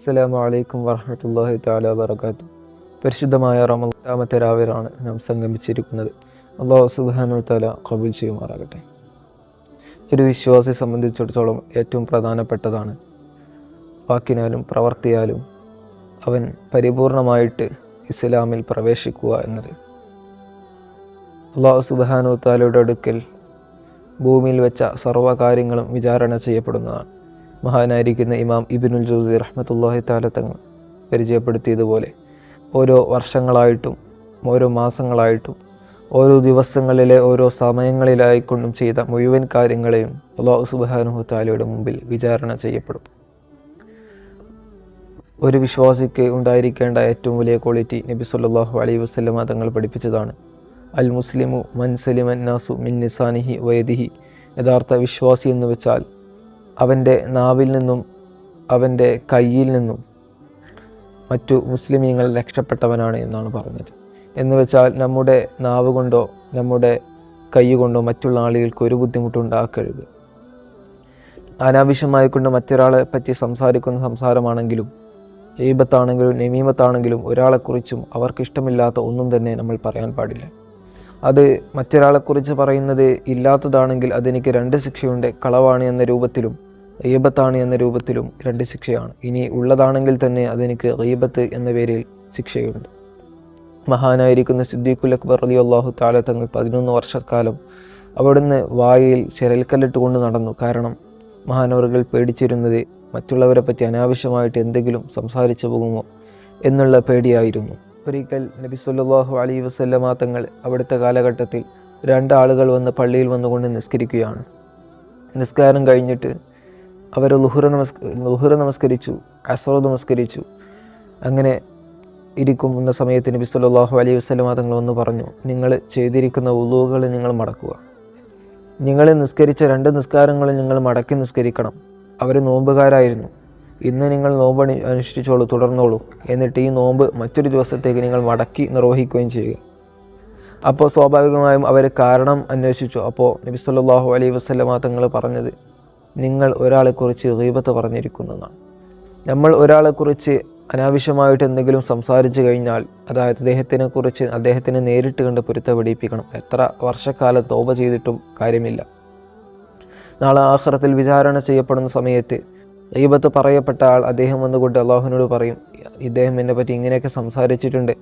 അസ്സലാമു അലൈക്കും വറഹമത്തല്ലാഹി താല വബർക്കാത്തു പരിശുദ്ധമായ റമത്താമത്തെ രാവിലാണ് നാം സംഗമിച്ചിരിക്കുന്നത്. അള്ളാഹു സുബാനു താല കബൂൽ ചെയ്യുമാറാകട്ടെ. ഒരു വിശ്വാസിയെ സംബന്ധിച്ചിടത്തോളം ഏറ്റവും പ്രധാനപ്പെട്ടതാണ്. വാക്കിനാലും പ്രവർത്തിയാലും അവൻ പരിപൂർണമായിട്ട് ഇസ്ലാമിൽ പ്രവേശിക്കുക എന്നത്. അള്ളാഹു സുബാനു താലയുടെ അടുക്കൽ ഭൂമിയിൽ വെച്ച സർവകാര്യങ്ങളും വിചാരണ ചെയ്യപ്പെടുന്നതാണ്. മഹാനായിരിക്കുന്ന ഇമാം ഇബിനുൽ ജോസി റഹ്മത്തുല്ലാഹി താല തങ്ങൾ പരിചയപ്പെടുത്തിയതുപോലെ ഓരോ വർഷങ്ങളായിട്ടും ഓരോ മാസങ്ങളായിട്ടും ഓരോ ദിവസങ്ങളിലെ ഓരോ സമയങ്ങളിലായിക്കൊണ്ടും ചെയ്ത മുഴുവൻ കാര്യങ്ങളെയും അള്ളാഹു സുബാനുഹു താലയുടെ മുമ്പിൽ വിചാരണ ചെയ്യപ്പെടും. ഒരു വിശ്വാസിക്ക് ഉണ്ടായിരിക്കേണ്ട ഏറ്റവും വലിയ ക്വാളിറ്റി നബി സല്ലാഹു അലൈ വസ്ലമ തങ്ങൾ പഠിപ്പിച്ചതാണ്. അൽ മുസ്ലിമു മൻ മൻസലിമൻ നാസു മിൻ നിസാനിഹി വൈദിഹി യഥാർത്ഥ വിശ്വാസി എന്ന് വെച്ചാൽ അവന്റെ നാവിൽ നിന്നും അവന്റെ കയ്യിൽ നിന്നും മറ്റു മുസ്ലിമീങ്ങൾ രക്ഷപ്പെട്ടവനാണ് എന്നാണ് പറഞ്ഞത്. എന്ന് വെച്ചാൽ നമ്മുടെ നാവ് കൊണ്ടോ നമ്മുടെ കൈ കൊണ്ടോ മറ്റുള്ള ആളുകൾക്ക് ഒരു ബുദ്ധിമുട്ടുണ്ടാക്കരുത് അനാവശ്യമായി കൊണ്ട് മറ്റൊരാളെ പറ്റി സംസാരിക്കുന്ന സംസാരമാണെങ്കിലും ഏബത്താണെങ്കിലും നെമീമത്താണെങ്കിലും ഒരാളെക്കുറിച്ചും അവർക്കിഷ്ടമില്ലാത്ത ഒന്നും തന്നെ നമ്മൾ പറയാൻ പാടില്ല. അത് മറ്റൊരാളെക്കുറിച്ച് പറയുന്നത് ഇല്ലാത്തതാണെങ്കിൽ അതെനിക്ക് രണ്ട് ശിക്ഷയുണ്ട്. കളവാണ് എന്ന രൂപത്തിലും റീബത്താണ് എന്ന രൂപത്തിലും രണ്ട് ശിക്ഷയാണ്. ഇനി ഉള്ളതാണെങ്കിൽ തന്നെ അതെനിക്ക് റീബത്ത് എന്ന പേരിൽ ശിക്ഷയുണ്ട്. മഹാനായിരിക്കുന്ന സിദ്ദീഖുൽ അക്ബർ അലി അള്ളാഹു താല തങ്ങൾ പതിനൊന്ന് വർഷക്കാലം അവിടുന്ന് വായിൽ ചിരൽക്കല്ലിട്ട് കൊണ്ട് നടന്നു. കാരണം മഹാനവറുകൾ പേടിച്ചിരുന്നത് മറ്റുള്ളവരെ പറ്റി അനാവശ്യമായിട്ട് എന്തെങ്കിലും സംസാരിച്ചു പോകുമോ എന്നുള്ള പേടിയായിരുന്നു. ഒരിക്കൽ നബി സല്ലാഹു അലൈ വസല്ലമ തങ്ങൾ അവിടുത്തെ കാലഘട്ടത്തിൽ രണ്ടാളുകൾ വന്ന് പള്ളിയിൽ വന്നുകൊണ്ട് നിസ്കരിക്കുകയാണ്. നിസ്കാരം കഴിഞ്ഞിട്ട് അവർ ലുഹുറ നമസ് ലുഹുറ നമസ്കരിച്ചു അസറ നമസ്കരിച്ചു. അങ്ങനെ ഇരിക്കുന്ന സമയത്ത് നബി സല്ലാഹു അലൈഹി വസ്ലമ തങ്ങൾ ഒന്ന് പറഞ്ഞു നിങ്ങൾ ചെയ്തിരിക്കുന്ന ഉളുവുകൾ നിങ്ങൾ മടക്കുക. നിങ്ങൾ നിസ്കരിച്ച രണ്ട് നിസ്കാരങ്ങളും നിങ്ങൾ മടക്കി നിസ്കരിക്കണം. അവർ നോമ്പുകാരായിരുന്നു. ഇന്ന് നിങ്ങൾ നോമ്പ് അനുഷ്ഠിച്ചോളൂ തുടർന്നോളൂ. എന്നിട്ട് ഈ നോമ്പ് മറ്റൊരു ദിവസത്തേക്ക് നിങ്ങൾ മടക്കി നിർവഹിക്കുകയും ചെയ്യുക. അപ്പോൾ സ്വാഭാവികമായും അവർ കാരണം അന്വേഷിച്ചു. അപ്പോൾ നബി സല്ലാഹു അലൈഹി വസ്ലമ തങ്ങൾ പറഞ്ഞത് നിങ്ങൾ ഒരാളെക്കുറിച്ച് ഗീപത്ത് പറഞ്ഞിരിക്കുന്നതാണ്. നമ്മൾ ഒരാളെക്കുറിച്ച് അനാവശ്യമായിട്ട് എന്തെങ്കിലും സംസാരിച്ചു കഴിഞ്ഞാൽ അതായത് അദ്ദേഹത്തിനെ കുറിച്ച് അദ്ദേഹത്തിനെ നേരിട്ട് കണ്ട് പൊരുത്തപ്പെടിപ്പിക്കണം എത്ര വർഷക്കാലം തോപ ചെയ്തിട്ടും കാര്യമില്ല. നാളെ ആഹ്റത്തിൽ വിചാരണ ചെയ്യപ്പെടുന്ന സമയത്ത് ഈബത്ത് പറയപ്പെട്ട ആൾ അദ്ദേഹം വന്നുകൊണ്ട് അള്ളാഹുവിനോട് പറയും ഇദ്ദേഹം എന്നെ പറ്റി ഇങ്ങനെയൊക്കെ സംസാരിച്ചിട്ടുണ്ട്.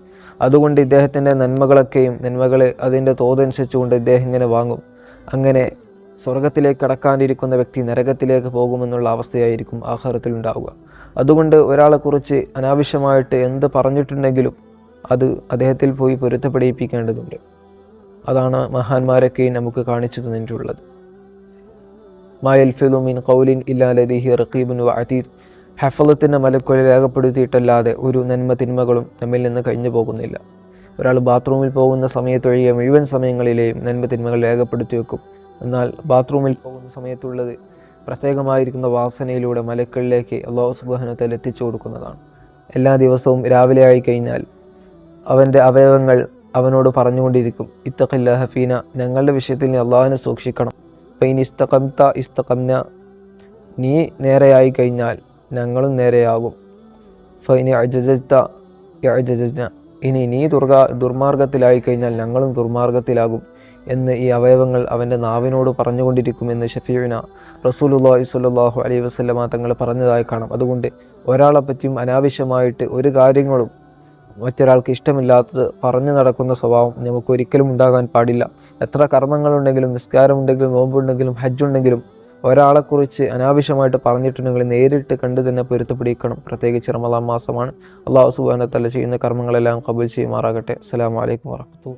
അതുകൊണ്ട് ഇദ്ദേഹത്തിന്റെ നന്മകളൊക്കെയും നന്മകൾ അതിന്റെ തോതനുസരിച്ചുകൊണ്ട് ഇദ്ദേഹം ഇങ്ങനെ വാങ്ങും. അങ്ങനെ സ്വർഗത്തിലേക്ക് കടക്കാനിരിക്കുന്ന വ്യക്തി നരകത്തിലേക്ക് പോകുമെന്നുള്ള അവസ്ഥയായിരിക്കും ആഹാരത്തിൽ ഉണ്ടാവുക. അതുകൊണ്ട് ഒരാളെക്കുറിച്ച് അനാവശ്യമായിട്ട് എന്ത് പറഞ്ഞിട്ടുണ്ടെങ്കിലും അത് അദ്ദേഹത്തിൽ പോയി പൊരുത്തപ്പെടിയിപ്പിക്കേണ്ടതുണ്ട് അതാണ് മഹാന്മാരൊക്കെ നമുക്ക് കാണിച്ചു തന്നിട്ടുള്ളത്. മായൽഫിദു മിൻ കൗലിൻ ഇല്ലാലദിഹി റക്കീബിൻ വഅതീർ ഹഫലത്തിന്റെ മലക്കുകൾ രേഖപ്പെടുത്തിയിട്ടല്ലാതെ ഒരു നന്മ തിന്മകളും തമ്മിൽ നിന്ന് കഴിഞ്ഞു പോകുന്നില്ല. ഒരാൾ ബാത്റൂമിൽ പോകുന്ന സമയത്തൊഴികെ മുഴുവൻ സമയങ്ങളിലെയും നന്മ തിന്മകൾ രേഖപ്പെടുത്തി വെക്കും എന്നാൽ ബാത്റൂമിൽ പോകുന്ന സമയത്തുള്ളത് പ്രത്യേകമായിരിക്കുന്ന വാസനയിലൂടെ മലക്കളിലേക്ക് അള്ളാഹു സുബാനത്തിൽ എത്തിച്ചു കൊടുക്കുന്നതാണ്. എല്ലാ ദിവസവും രാവിലെ ആയി കഴിഞ്ഞാൽ അവന്റെ അവയവങ്ങൾ അവനോട് പറഞ്ഞുകൊണ്ടിരിക്കും ഇത്തഖല്ല ഹഫീന ഞങ്ങളുടെ വിഷയത്തിൽ നീ അള്ളാഹുവിനെ സൂക്ഷിക്കണം. പൈൻ ഇസ്തഖംത ഇസ്തഖംന നീ നേരെയായി കഴിഞ്ഞാൽ ഞങ്ങളും നേരെയാകും. ഫൈനി അജജത്ത അജജന ഇനി നീ ദുർഗ ദുർമാർഗത്തിലായി കഴിഞ്ഞാൽ ഞങ്ങളും ദുർമാർഗത്തിലാകും എന്ന് ഈ അവയവങ്ങൾ അവന്റെ നാവിനോട് പറഞ്ഞുകൊണ്ടിരിക്കുമെന്ന് ഷഫീന റസൂലുല്ലാഹി സ്വല്ലല്ലാഹു അലൈഹി വസല്ലമ തങ്ങൾ പറഞ്ഞതായി കാണാം. അതുകൊണ്ട് ഒരാളെപ്പറ്റിയും അനാവശ്യമായിട്ട് ഒരു കാര്യങ്ങളും മറ്റൊരാൾക്ക് ഇഷ്ടമില്ലാത്തത് പറഞ്ഞു നടക്കുന്ന സ്വഭാവം നമുക്ക് ഒരിക്കലും ഉണ്ടാകാൻ പാടില്ല. എത്ര കർമ്മങ്ങളുണ്ടെങ്കിലും നിസ്കാരമുണ്ടെങ്കിലും നോമ്പുണ്ടെങ്കിലും ഹജ്ജുണ്ടെങ്കിലും ഒരാളെക്കുറിച്ച് അനാവശ്യമായിട്ട് പറഞ്ഞിട്ടുണ്ടെങ്കിൽ നേരിട്ട് കണ്ടു തന്നെ പൊരുത്തപ്പെടിക്കണം പ്രത്യേകിച്ച് റമദാം മാസമാണ്. അള്ളാഹു സുബാനത്തല്ല ചെയ്യുന്ന കർമ്മങ്ങളെല്ലാം കബൂൽ ചെയ്യുമാറാകട്ടെ. അസ്സാം അലൈക്കും വറഹ്മത്തുള്ളാഹി